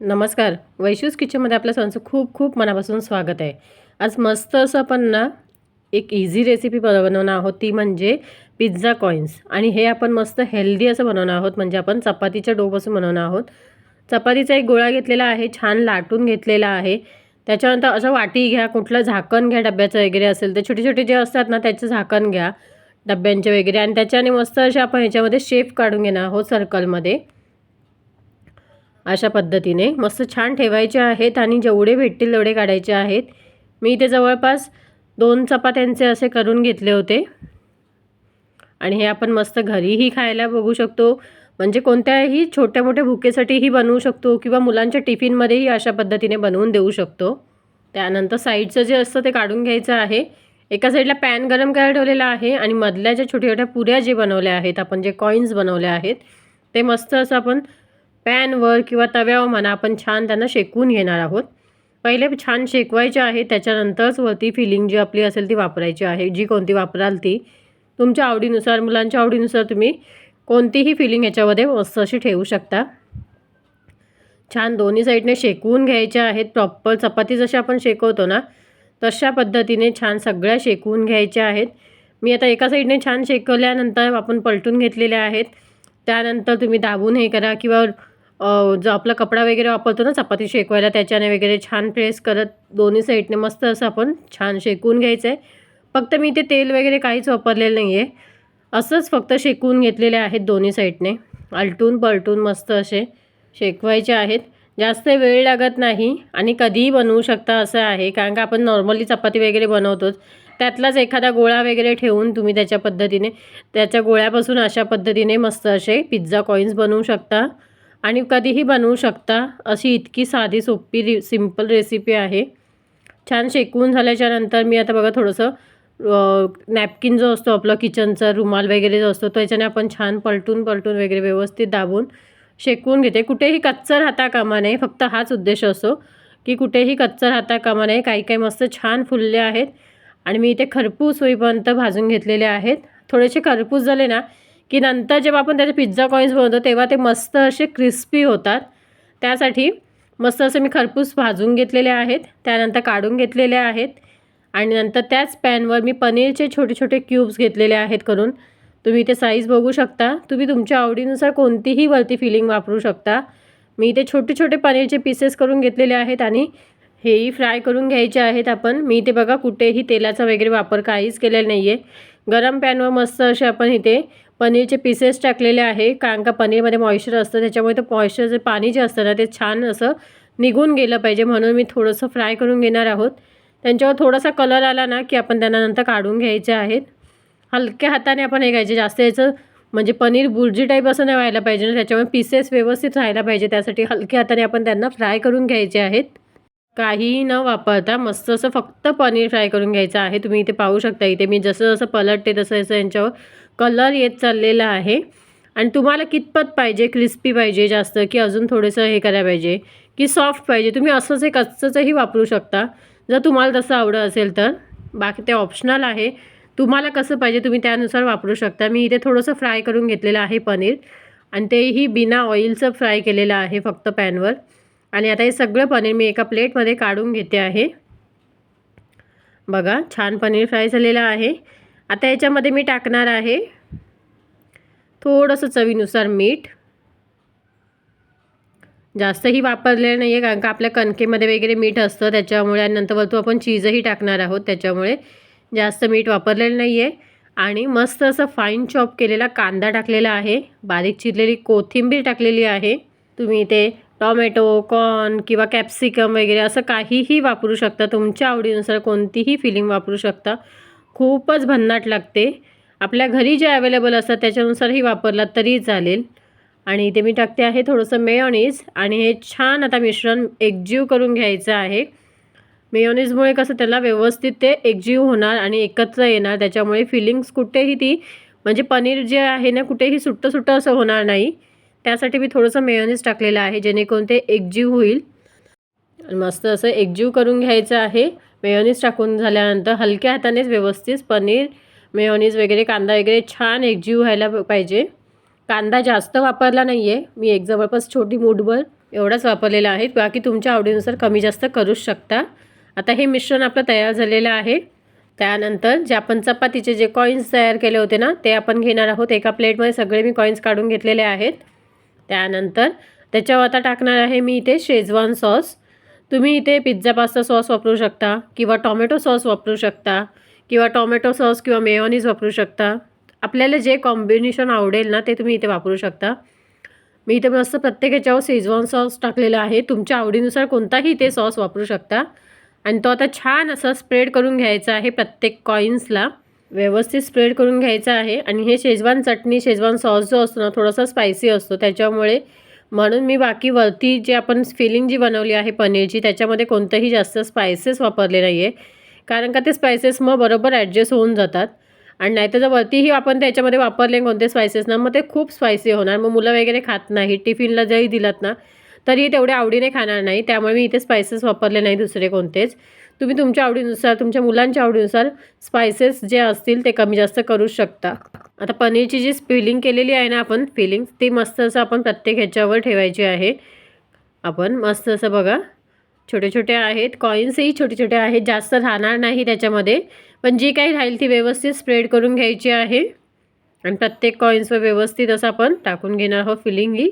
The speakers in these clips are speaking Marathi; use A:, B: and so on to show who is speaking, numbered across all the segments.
A: नमस्कार. वैशूज किचनमध्ये आपल्या सर्वांचं खूप खूप मनापासून स्वागत आहे. आज मस्त असं आपण ना एक इझी रेसिपी बनवणार आहोत. ती म्हणजे पिझ्झा कॉईन्स आणि हे आपण मस्त हेल्दी असं बनवणार आहोत. म्हणजे आपण चपातीच्या डोपासून बनवणार आहोत. चपातीचा एक गोळा घेतलेला आहे. छान लाटून घेतलेला आहे. त्याच्यानंतर असं वाटी घ्या. कुठलं झाकण घ्या डब्याचं वगैरे असेल तर छोटे छोटे जे असतात ना त्याचं झाकण घ्या डब्यांचे वगैरे. आणि त्याच्याने मस्त असे आपण ह्याच्यामध्ये शेप काढून घेणार आहोत सर्कलमध्ये अशा पद्धतीने. मस्त छान ठेवायचे आहेत आणि जेवढे भेटतील तेवढे काढायचे आहेत. मी इथे जवळपास दोन चपात्यांचे असे करून घेतले होते. आणि हे आपण मस्त घरीही खायला बघू शकतो. म्हणजे कोणत्याही छोट्या मोठ्या भुकेसाठीही बनवू शकतो किंवा मुलांच्या टिफिनमध्येही अशा पद्धतीने बनवून देऊ शकतो. त्यानंतर साईडचं जे असतं ते काढून घ्यायचं आहे. एका साईडला पॅन गरम करायला ठेवलेला आहे आणि मधल्या ज्या छोट्या छोट्या पुऱ्या जे बनवल्या आहेत आपण जे कॉईन्स बनवल्या आहेत ते मस्त असं आपण पॅनवर किंवा तव्यावर म्हणा आपण छान त्यांना शेकवून घेणार आहोत. पहिले छान शेकवायचे आहे त्याच्यानंतरच वरती फिलिंग जी आपली असेल ती वापरायची आहे. जी कोणती वापराल ती. तुमच्या आवडीनुसार मुलांच्या आवडीनुसार तुम्ही कोणतीही फिलिंग ह्याच्यामध्ये मस्त अशी ठेवू शकता. छान दोन्ही साईडने शेकवून घ्यायच्या आहेत. प्रॉपर चपाती जशी आपण शेकवतो ना तशा पद्धतीने छान सगळ्या शेकवून घ्यायच्या आहेत. मी आता एका साईडने छान शेकवल्यानंतर आपण पलटून घेतलेल्या आहेत. त्यानंतर तुम्ही दाबून हे करा किंवा जो आपला कपडा वगैरे वापरतो ना चपाती शेकवायला त्याच्याने वगैरे छान प्रेस करत दोन्ही साईडने मस्त असं आपण छान शेकून घ्यायचं आहे फक्त मी ते तेल वगैरे काहीच वापरलेलं नाही आहे असंच फक्त शेकून घेतलेले आहेत दोन्ही साईडने आलटून पलटून मस्त असे शेकवायचे आहेत. जास्त वेळ लागत नाही आणि कधीही बनवू शकता असं आहे. कारण का आपण नॉर्मली चपाती वगैरे बनवतोच. त्यातलाच एखादा गोळा वगैरे ठेवून तुम्ही त्याच्या पद्धतीने त्याच्या गोळ्यापासून अशा पद्धतीने मस्त असे पिझ्झा कॉईन्स बनवू शकता. आणि कधीही बनवू शकता अशी इतकी साधी सोपी रि सिंपल रेसिपी आहे. छान शेकवून झाल्याच्यानंतर मी आता बघा थोडंसं नॅपकिन जो असतो आपला किचनचा रुमाल वगैरे जो असतो त्याच्याने आपण छान पलटून पलटून वगैरे व्यवस्थित दाबून शेकवून घेते. कुठेही कच्चर राहता कामा नये फक्त हाच उद्देश असतो की कुठेही कच्चर राहता कामा नये. काही काही मस्त छान फुलले आहेत आणि मी इथे खरपूस होईपर्यंत भाजून घेतलेले आहेत. थोडेसे खरपूस झाले ना की नंतर जेव्हा आपण त्याचे पिझ्झा कॉईन्स बनवतो तेव्हा ते मस्त असे क्रिस्पी होतात. त्यासाठी मस्त असे मी खरपूस भाजून घेतलेले आहेत त्यानंतर काढून घेतलेले आहेत आणि नंतर त्याच पॅनवर मी पनीरचे छोटे छोटे क्यूब्स घेतलेले आहेत करून. तुम्ही ते साईज बघू शकता. तुम्ही तुमच्या आवडीनुसार कोणतीही वरती फिलिंग वापरू शकता. मी ते छोटे छोटे पनीरचे पीसेस करून घेतलेले आहेत आणि हेही फ्राय करून घ्यायचे आहेत आपण. मी ते बघा कुठेही तेलाचा वगैरे वापर काहीच केलेला नाही आहे गरम पॅनवर मस्त असे आपण इथे पनीरचे पीसेस टाकलेले आहे. कारण का पनीरमध्ये मॉइश्चर असतं त्याच्यामुळे ते जे पाणी जे असतं ना ते छान असं निघून गेलं पाहिजे. म्हणून मी थोडंसं फ्राय करून घेणार आहोत. त्यांच्यावर थोडासा कलर आला ना की आपण त्यांना नंतर काढून घ्यायचे आहेत. हलक्या हाताने आपण हे घ्यायचे. जास्त याचं म्हणजे पनीर बुर्जी टाईप असं नाही व्हायला पाहिजे ना त्याच्यामुळे पीसेस व्यवस्थित राहायला पाहिजे. त्यासाठी हलक्या हाताने आपण त्यांना फ्राय करून घ्यायचे आहेत. काहीही न वापरता मस्त असं फक्त पनीर फ्राय करून घ्यायचं आहे. तुम्ही इथे पाहू शकता इथे मी जसं जसं पलटते तसं तसं यांच्यावर कलर येत चाललेला आहे. आणि तुम्हाला कितपत पाहिजे क्रिस्पी पाहिजे जास्त की अजून थोडंसं हे करायला पाहिजे की सॉफ्ट पाहिजे. तुम्ही असंच एक कच्चंचंही वापरू शकता. जर तुम्हाला तसं आवडत असेल तर. बाकी ते ऑप्शनल आहे. तुम्हाला कसं पाहिजे तुम्ही त्यानुसार वापरू शकता. मी इथे थोडंसं फ्राय करून घेतलेलं आहे पनीर. आणि तेही बिना ऑइलचं फ्राय केलेलं आहे फक्त पॅनवर. आणि आता हे सगळं पनीर मी एका प्लेटमध्ये काढून घेते आहे. बघा छान पनीर फ्राय झालेलं आहे. आता याच्यामध्ये मी टाकणार आहे थोडंसं चवीनुसार मीठ. जास्तही वापरलेलं नाही आहे कारण का आपल्या कणकेमध्ये वगैरे मीठ असतं त्याच्यामुळे आणि नंतर वरतू आपण चीजही टाकणार आहोत त्याच्यामुळे जास्त मीठ वापरलेलं नाही आहे आणि मस्त असं फाईन चॉप केलेला कांदा टाकलेला आहे. बारीक चिरलेली कोथिंबीर टाकलेली आहे. तुम्ही ते टॉमॅटो कॉर्न किंवा कॅप्सिकम वगैरे असं काहीही वापरू शकता. तुमच्या आवडीनुसार कोणतीही फिलिंग वापरू शकता. खूपच भन्नाट लागते. आपल्या घरी जे अवेलेबल असतात त्याच्यानुसारही वापरलात तरी चालेल. आणि इथे मी टाकते आहे थोडंसं मेयोनीज. आणि हे छान आता मिश्रण एकजीव करून घ्यायचं आहे. मेयोनीजमुळे कसं त्याला व्यवस्थित ते एकजीव होणार आणि एकत्र येणार. त्याच्यामुळे फिलिंग्स कुठेही ती म्हणजे पनीर जे आहे ना कुठेही सुट्टं सुट्टं असं होणार नाही. त्यासाठी मी थोडंसं मेयोनीज टाकलेलं आहे जेणेकरून ते एकजीव होईल. मस्त असं एकजीव करून घ्यायचं आहे. मेयोनीज टाकून झाल्यानंतर हलक्या हातानेच व्यवस्थित पनीर मेयोनीज वगैरे कांदा वगैरे छान एकजीव व्हायला पाहिजे. कांदा जास्त वापरला नाही आहे मी एक जवळपास छोटी मूठभर एवढाच वापरलेला आहे. बाकी तुमच्या आवडीनुसार कमी जास्त करूच शकता. आता हे मिश्रण आपलं तयार झालेलं आहे. त्यानंतर जे आपण चपातीचे जे कॉईन्स तयार केले होते ना ते आपण घेणार आहोत. एका प्लेटमध्ये सगळे मी कॉईन्स काढून घेतलेले आहेत. त्यानंतर त्याच्यावर आता टाकणार आहे मी इथे शेजवान सॉस. तुम्ही इथे पिझ्झा पास्ता सॉस वापरू शकता किंवा टॉमॅटो सॉस वापरू शकता किंवा टॉमॅटो सॉस किंवा मेयोनीज वापरू शकता. आपल्याला जे कॉम्बिनेशन आवडेल ना ते तुम्ही इथे वापरू शकता. मी इथे मस्त प्रत्येक ह्याच्यावर शेजवान सॉस टाकलेला आहे. तुमच्या आवडीनुसार कोणताही ते सॉस वापरू शकता. आणि तो आता छान असा स्प्रेड करून घ्यायचा आहे प्रत्येक कॉईन्सला व्यवस्थित स्प्रेड करून घ्यायचा आहे. आणि हे शेजवान चटणी शेजवान सॉस जो असतो ना थोडासा स्पायसी असतो. त्याच्यामुळे म्हणून मी बाकी वरती जे आपण फिलिंग जी बनवली आहे पनीरची त्याच्यामध्ये कोणतंही जास्त स्पायसेस वापरले नाही आहे कारण का ते स्पायसेस मग बरोबर ॲडजस्ट होऊन जातात. आणि नाहीतर जर वरतीही आपण त्याच्यामध्ये वापरले कोणते स्पायसेस ना मग ते खूप स्पायसी होणार. मग मुलं वगैरे खात नाही टिफिनला जरी दिलात ना तरीही तेवढ्या आवडीने खाणार नाही. त्यामुळे मी इथे स्पायसेस वापरले नाही दुसरे कोणतेच. तुम्ही तुमच्या आवडीनुसार तुमच्या मुलांच्या आवडीनुसार स्पायसेस जे असतील ते कमी जास्त करू शकता. आता पनीरची जी फिलिंग केलेली आहे ना आपण फिलिंग ती मस्त असं आपण प्रत्येक ह्याच्यावर ठेवायची आहे. आपण मस्त असं बघा छोटे छोटे आहेत कॉईन्सही छोटे छोटे आहेत जास्त राहणार नाही त्याच्यामध्ये. पण जी काही राहील ती व्यवस्थित स्प्रेड करून घ्यायची आहे. आणि प्रत्येक कॉईन्सवर व्यवस्थित असं आपण टाकून घेणार आहोत फिलिंग ही.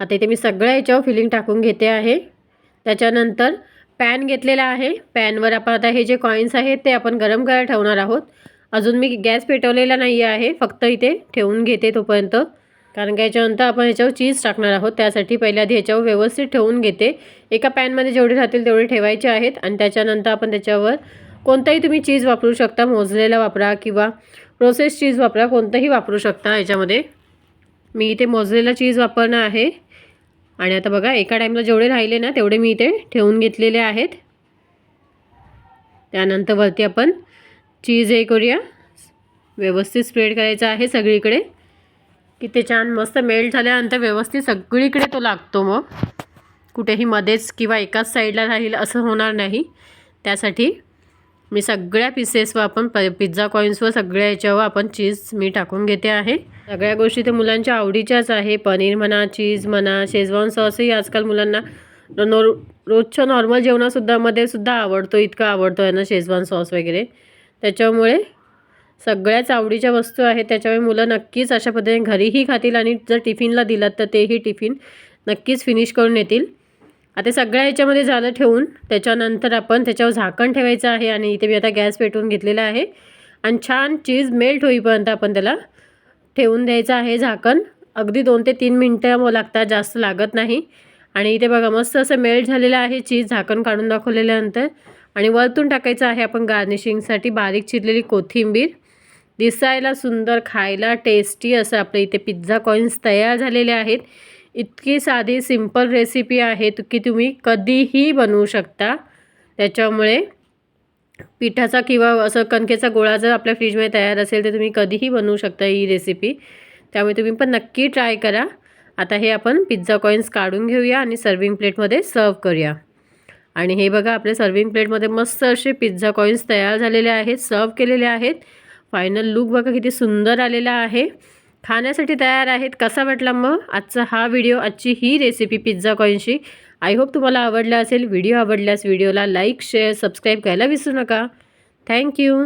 A: आता इथे मी सगळ्या ह्याच्यावर फिलिंग टाकून घेते आहे. त्याच्यानंतर पॅन घेतलेला आहे. पॅनवर आपण आता हे जे कॉईन्स आहेत ते आपण गरम करायला ठेवणार आहोत. अजून मी गॅस पेटवलेला नाही आहे. फक्त इथे ठेवून घेते तोपर्यंत. कारण का याच्यानंतर आपण ह्याच्यावर चीज टाकणार आहोत. त्यासाठी पहिल्या आधी ह्याच्यावर व्यवस्थित ठेवून घेते. एका पॅनमध्ये जेवढे राहतील तेवढे ठेवायचे आहेत. आणि त्याच्यानंतर आपण त्याच्यावर कोणताही तुम्ही चीज वापरू शकता. मोजलेला वापरा किंवा प्रोसेस चीज वापरा. कोणतंही वापरू शकता याच्यामध्ये. मी इथे मोजलेला चीज वापरणं आहे. आणि आता बघा एका टाईमला जेवढे राहिले ना तेवढे मी इथे ठेवून घेतलेले आहेत. त्यानंतर वरती आपण चीज हे करूया. व्यवस्थित स्प्रेड करायचं आहे सगळीकडे. की ते छान मस्त मेल्ट झाल्यानंतर व्यवस्थित सगळीकडे तो लागतो मग. कुठेही मध्येच किंवा एकाच साईडला राहील असं होणार नाही. त्यासाठी मी सगळ्या पिसेसवर आपण प पिझ्झा कॉईन्सवर सगळ्या याच्यावर आपण चीज मी टाकून घेते आहे. सगळ्या गोष्टी तर मुलांच्या आवडीच्याच आहे. पनीर म्हणा चीज म्हणा शेजवान सॉसही आजकाल मुलांना नो रोजच्या नॉर्मल जेवणासुद्धामध्ये सुद्धा आवडतो इतका आवडतो आहे ना शेजवान सॉस वगैरे. त्याच्यामुळे सगळ्याच आवडीच्या वस्तू आहेत. त्याच्यामुळे मुलं नक्कीच अशा पद्धतीने घरीही खातील आणि जर टिफिनला दिलात तर तेही टिफिन नक्कीच फिनिश करून येतील. आता सगळ्या ह्याच्यामध्ये झालं ठेवून त्याच्यानंतर आपण त्याच्यावर झाकण ठेवायचं आहे आणि इथे मी आता गॅस पेटवून घेतलेला आहे. आणि छान चीज मेल्ट होईपर्यंत आपण त्याला ठेवून द्यायचं आहे झाकण. अगदी दोन ते तीन मिनटं लागतात जास्त लागत नाही. आणि इथे बघा मस्त असं मेल्ट झालेलं आहे चीज झाकण काढून दाखवलेल्यानंतर आणि वरतून टाकायचं आहे आपण गार्निशिंगसाठी बारीक चिरलेली कोथिंबीर. दिसायला सुंदर खायला टेस्टी असं आपल्या इथे पिझ्झा कॉईन्स तयार झालेले आहेत. इतकी साधी सिंपल रेसिपी आहे की तुम्ही कधीही बनवू शकता. त्याच्यामुळे पिठाचा किंवा असं कणकेचा गोळा जर आपल्या फ्रीजमध्ये तयार असेल तर तुम्ही कधीही बनवू शकता ही रेसिपी त्यामुळे तुम्ही पण नक्की ट्राय करा. आता हे आपण पिझ्झा कॉईन्स काढून घेऊया आणि सर्विंग प्लेटमध्ये सर्व करूया. आणि हे बघा आपल्या सर्विंग प्लेटमध्ये मस्त असे पिझ्झा कॉईन्स तयार झालेले आहेत सर्व केलेले आहेत. फायनल लुक बघा किती सुंदर आलेला आहे. खाण्यासाठी तयार आहेत. कसा वाटला मग आजचा हा व्हिडिओ? आजची ही रेसिपी पिझ्झा कॉईनशी आय होप तुम्हाला आवडला असेल. व्हिडिओ आवडल्यास व्हिडिओला लाईक शेअर सबस्क्राईब करायला विसरू नका. थँक्यू